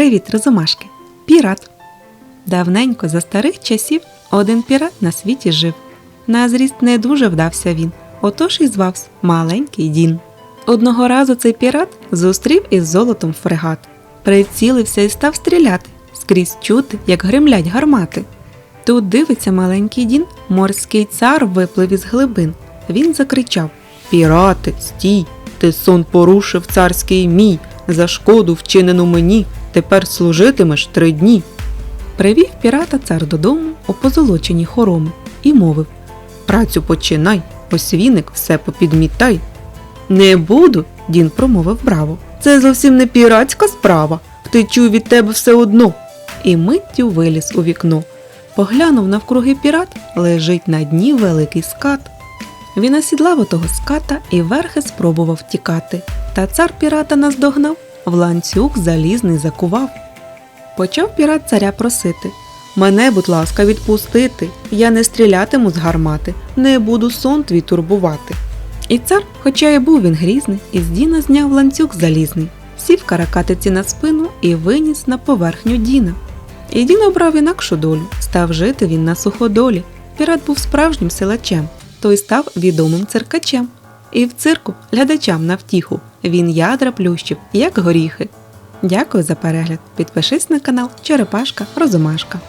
Привіт, розумашки! Пірат. Давненько за старих часів один пірат на світі жив. На зріст не дуже вдався він, отож і звався Маленький Дін. Одного разу цей пірат зустрів із золотом фрегат, прицілився і став стріляти, скрізь чути, як гримлять гармати. Тут дивиться маленький Дін, морський цар виплив із глибин. Він закричав Пірати, стій! Ти сон порушив царський мій, за шкоду вчинену мені, тепер служитимеш три дні. Привів пірата цар додому у позолочені хороми і мовив Працю починай, ось віник все попідмітай. Не буду, Дін промовив браво. Це зовсім не піратська справа. Втечу від тебе все одно. І миттю виліз у вікно. Поглянув навкруги пірат, лежить на дні великий скат. Він осідлав отого ската і верхи спробував втікати. Та цар пірата наздогнав, в ланцюг залізний закував. Почав пірат царя просити. Мене, будь ласка, відпустити. Я не стрілятиму з гармати, не буду сон твій турбувати. І цар, хоча й був він грізний, із Діна зняв ланцюг залізний, сів каракатиці на спину і виніс на поверхню Діна. І Дін обрав інакшу долю, став жити він на суходолі. Пірат був справжнім силачем, той став відомим циркачем. І в цирку глядачам на втіху він ядра плющив, як горіхи. Дякую за перегляд. Підпишись на канал Черепашка Розумашка.